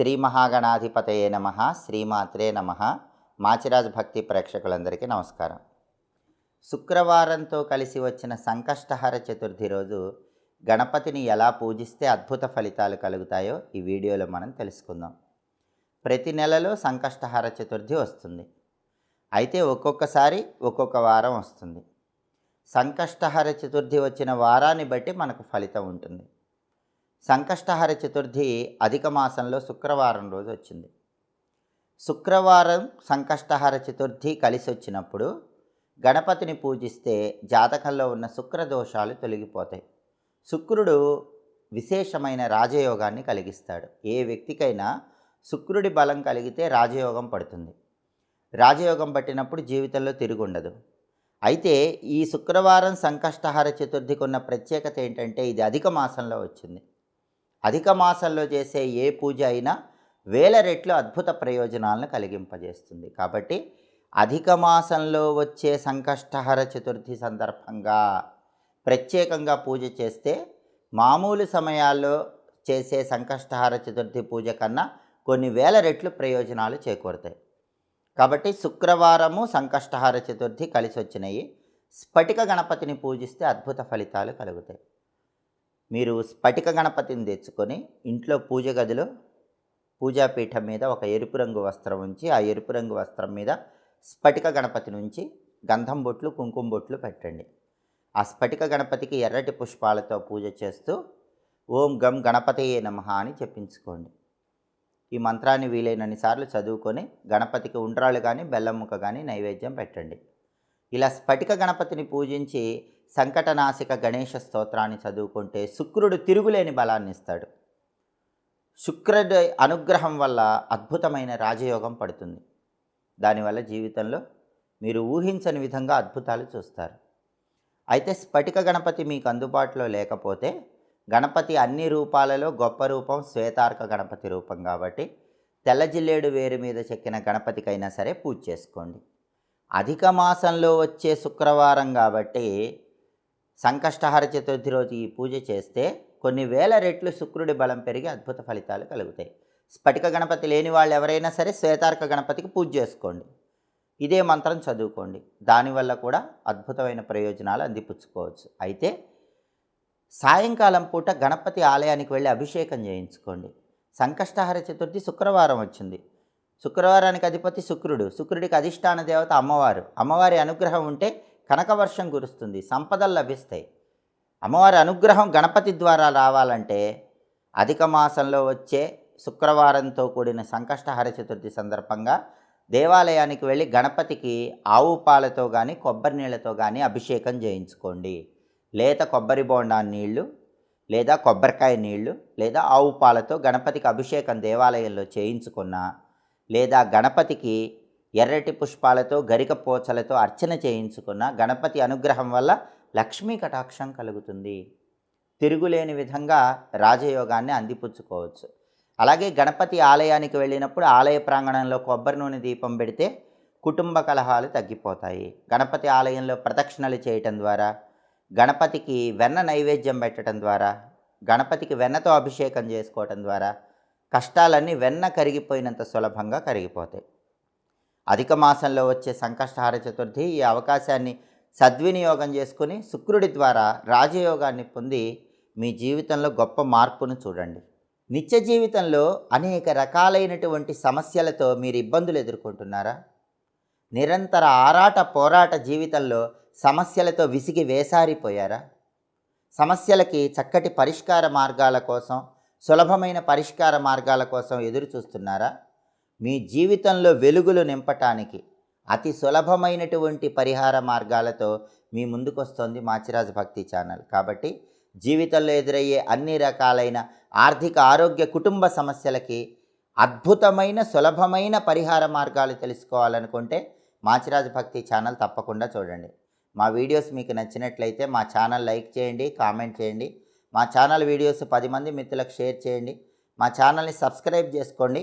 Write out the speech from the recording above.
శ్రీ మహాగణాధిపతయే నమ శ్రీమాత్రే నమ. మాచిరాజ్ భక్తి ప్రేక్షకులందరికీ నమస్కారం. శుక్రవారంతో కలిసి వచ్చిన సంకష్టహర చతుర్థి రోజు గణపతిని ఎలా పూజిస్తే అద్భుత ఫలితాలు కలుగుతాయో ఈ వీడియోలో మనం తెలుసుకుందాం. ప్రతి నెలలో సంకష్టహర చతుర్థి వస్తుంది. అయితే ఒక్కొక్కసారి ఒక్కొక్క వారం వస్తుంది. సంకష్టహర చతుర్థి వచ్చిన వారాన్ని బట్టి మనకు ఫలితం ఉంటుంది. సంకష్టహర చతుర్థి అధిక మాసంలో శుక్రవారం రోజు వచ్చింది. శుక్రవారం సంకష్టహర చతుర్థి కలిసి వచ్చినప్పుడు గణపతిని పూజిస్తే జాతకంలో ఉన్న శుక్ర దోషాలు తొలగిపోతాయి. శుక్రుడు విశేషమైన రాజయోగాన్ని కలిగిస్తాడు. ఏ వ్యక్తికైనా శుక్రుడి బలం కలిగితే రాజయోగం పడుతుంది. రాజయోగం పట్టినప్పుడు జీవితంలో తిరుగుండదు అయితే ఈ శుక్రవారం సంకష్టహార చతుర్థికి ఉన్న ప్రత్యేకత ఏంటంటే ఇది అధిక మాసంలో వచ్చింది. అధిక మాసంలో చేసే ఏ పూజ అయినా వేల రెట్లు అద్భుత ప్రయోజనాలను కలిగింపజేస్తుంది. కాబట్టి అధిక మాసంలో వచ్చే సంకష్టహర చతుర్థి సందర్భంగా ప్రత్యేకంగా పూజ చేస్తే మామూలు సమయాల్లో చేసే సంకష్టహార చతుర్థి పూజ కన్నా కొన్ని వేల రెట్లు ప్రయోజనాలు చేకూరుతాయి. కాబట్టి శుక్రవారము సంకష్టహార చతుర్థి కలిసి వచ్చినాయి స్ఫటిక గణపతిని పూజిస్తే అద్భుత ఫలితాలు కలుగుతాయి. మీరు స్ఫటిక గణపతిని తెచ్చుకొని ఇంట్లో పూజ గదిలో పూజాపీఠం మీద ఒక ఎరుపు రంగు వస్త్రం ఉంచి ఆ ఎరుపు రంగు వస్త్రం మీద స్ఫటిక గణపతి నుంచి గంధం బొట్లు కుంకుమ బొట్లు పెట్టండి. ఆ స్ఫటిక గణపతికి ఎర్రటి పుష్పాలతో పూజ చేస్తూ ఓం గం గణపతయే నమ అని చెప్పించుకోండి. ఈ మంత్రాన్ని వీలైనన్ని సార్లు చదువుకొని గణపతికి ఉండ్రాళ్ళు కానీ బెల్లం ముక్క కానీ నైవేద్యం పెట్టండి. ఇలా స్ఫటిక గణపతిని పూజించి సంకటనాశిక గణేష స్తోత్రాన్ని చదువుకుంటే శుక్రుడు తిరుగులేని బలాన్ని ఇస్తాడు. శుక్రుడి అనుగ్రహం వల్ల అద్భుతమైన రాజయోగం పడుతుంది. దానివల్ల జీవితంలో మీరు ఊహించని విధంగా అద్భుతాలు చూస్తారు. అయితే స్ఫటిక గణపతి మీకు అందుబాటులో లేకపోతే గణపతి అన్ని రూపాలలో గొప్ప రూపం శ్వేతార్క గణపతి రూపం కాబట్టి తెల్ల జిల్లేడు వేరు మీద చెక్కిన గణపతికైనా సరే పూజ చేసుకోండి. అధిక మాసంలో వచ్చే శుక్రవారం కాబట్టి సంకష్టహార చతుర్థి రోజు ఈ పూజ చేస్తే కొన్ని వేల రెట్లు శుక్రుడి బలం పెరిగి అద్భుత ఫలితాలు కలుగుతాయి. స్ఫటిక గణపతి లేని వాళ్ళు ఎవరైనా సరే శ్వేతార్క గణపతికి పూజ చేసుకోండి. ఇదే మంత్రం చదువుకోండి. దానివల్ల కూడా అద్భుతమైన ప్రయోజనాలు అందిపుచ్చుకోవచ్చు. అయితే సాయంకాలం పూట గణపతి ఆలయానికి వెళ్ళి అభిషేకం చేయించుకోండి. సంకష్టహార చతుర్థి శుక్రవారం వచ్చింది. శుక్రవారానికి అధిపతి శుక్రుడు. శుక్రుడికి అధిష్టాన దేవత అమ్మవారు. అమ్మవారి అనుగ్రహం ఉంటే కనకవర్షం కురుస్తుంది సంపదలు లభిస్తాయి. అమ్మవారి అనుగ్రహం గణపతి ద్వారా రావాలంటే అధిక మాసంలో వచ్చే శుక్రవారంతో కూడిన సంకష్టహర చతుర్థి సందర్భంగా దేవాలయానికి వెళ్ళి గణపతికి ఆవు పాలతో కానీ కొబ్బరి నీళ్ళతో కానీ అభిషేకం చేయించుకోండి. లేత కొబ్బరి బోండా నీళ్ళు లేదా కొబ్బరికాయ నీళ్ళు లేదా ఆవు పాలతో గణపతికి అభిషేకం దేవాలయంలో చేయించుకున్న లేదా గణపతికి ఎర్రటి పుష్పాలతో గరిక పోచలతో అర్చన చేయించుకున్న గణపతి అనుగ్రహం వల్ల లక్ష్మీ కటాక్షం కలుగుతుంది. తిరుగులేని విధంగా రాజయోగాన్ని అందిపుచ్చుకోవచ్చు. అలాగే గణపతి ఆలయానికి వెళ్ళినప్పుడు ఆలయ ప్రాంగణంలో కొబ్బరి నూనె దీపం పెడితే కుటుంబ కలహాలు తగ్గిపోతాయి. గణపతి ఆలయంలో ప్రదక్షిణలు చేయటం ద్వారా గణపతికి వెన్న నైవేద్యం పెట్టడం ద్వారా గణపతికి వెన్నతో అభిషేకం చేసుకోవటం ద్వారా కష్టాలన్నీ వెన్న కరిగిపోయినంత సులభంగా కరిగిపోతాయి. అధిక మాసంలో వచ్చే సంకష్టహార చతుర్థి ఈ అవకాశాన్ని సద్వినియోగం చేసుకుని శుక్రుడి ద్వారా రాజయోగాన్ని పొంది మీ జీవితంలో గొప్ప మార్పును చూడండి. నిత్య జీవితంలో అనేక రకాలైనటువంటి సమస్యలతో మీరు ఇబ్బందులు ఎదుర్కొంటున్నారా? నిరంతర ఆరాట పోరాట జీవితంలో సమస్యలతో విసిగి వేసారిపోయారా? సమస్యలకి చక్కటి పరిష్కార మార్గాల కోసం సులభమైన పరిష్కార మార్గాల కోసం ఎదురు చూస్తున్నారా మీ జీవితంలో వెలుగులు నింపటానికి అతి సులభమైనటువంటి పరిహార మార్గాలతో మీ ముందుకొస్తోంది మాచిరాజు భక్తి ఛానల్. కాబట్టి జీవితంలో ఎదురయ్యే అన్ని రకాలైన ఆర్థిక ఆరోగ్య కుటుంబ సమస్యలకి అద్భుతమైన సులభమైన పరిహార మార్గాలు తెలుసుకోవాలనుకుంటే మాచిరాజు భక్తి ఛానల్ తప్పకుండా చూడండి. మా వీడియోస్ మీకు నచ్చినట్లయితే మా ఛానల్ లైక్ చేయండి కామెంట్ చేయండి. మా ఛానల్ వీడియోస్ పది మంది మిత్రులకు షేర్ చేయండి. మా ఛానల్ని సబ్స్క్రైబ్ చేసుకోండి.